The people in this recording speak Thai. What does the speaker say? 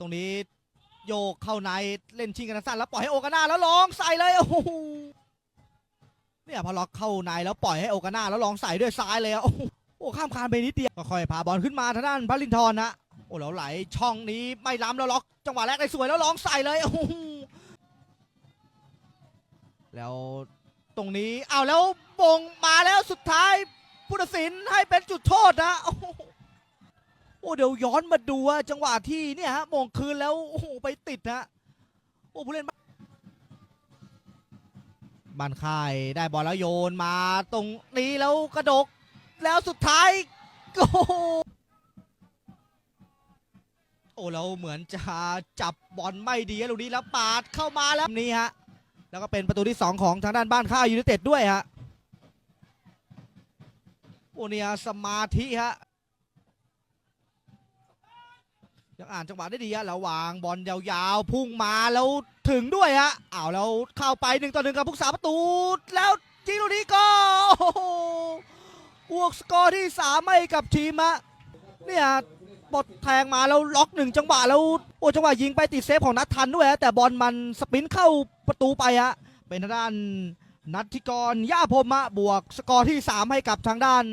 ตรงนี้โยกเข้าในเล่นชิงกันสั้นแล้วปล่อยให้โอกาน่าแล้วลองใส่เลยโอ้โหเนี่ยพอล็อกเข้าในแล้วปล่อยให้โอกาน่าแล้วลองใส่ด้วยซ้ายเลยโอ้โหโอ้ข้ามคานไปนิดเดียวค่อยพาบอลขึ้นมาทางด้านพลินทรนะโอ้แล้วไหลช่องนี้ไม่ล้ำแล้วล็อก จังหวะแรกได้สวยแล้วลองใส่เลยโอ้โหแล้วตรงนี้เอาวแล้วบงมาแล้วสุดท้ายผู้ตัดสินให้เป็นจุดโทษนะ โอ้เดี๋ยวย้อนมาดูว่าจังหวะที่เนี่ยฮะโมงคืนแล้วโอ้โหไปติดนะโอ้ผู้เล่นบ้านค่ายได้บอลแล้วโยนมาตรงนี้แล้วกระดก แล้วสุดท้ายโอ้โหโอ้แล้วเหมือนจะจับบอลไม่ดีลูกนี้แล้วปาดเข้ามาแล้วนี่ฮะแล้วก็เป็นประตูที่สองของทางด้านบ้านค่ายยูไนเต็ดด้วยฮะโอ้เนี่ยสมาธิฮะ ยังอ่านจังหวะได้ดีฮะแล้ววางบอลยาวๆ พุ่งมาแล้วถึงด้วยฮะอ้าวแล้วเข้าไปหนึ่งต่อหนึ่งกับผู้สาประตู แล้วจิงลูกนี้ก็อ้วกสกอร์ที่สามให้กับทีมฮะเนี่ยบดแทงมาแล้วล็อกหนึ่งจังหวะแล้วโอ้จังหวะยิงไปติดเซฟของนัททันด้วยฮะแต่บอลมันสปินเข้าประตูไปฮะเป็นทางด้านนัทธิกรย่าพรมะบวกสกอร์ที่สามให้กับทางด้าน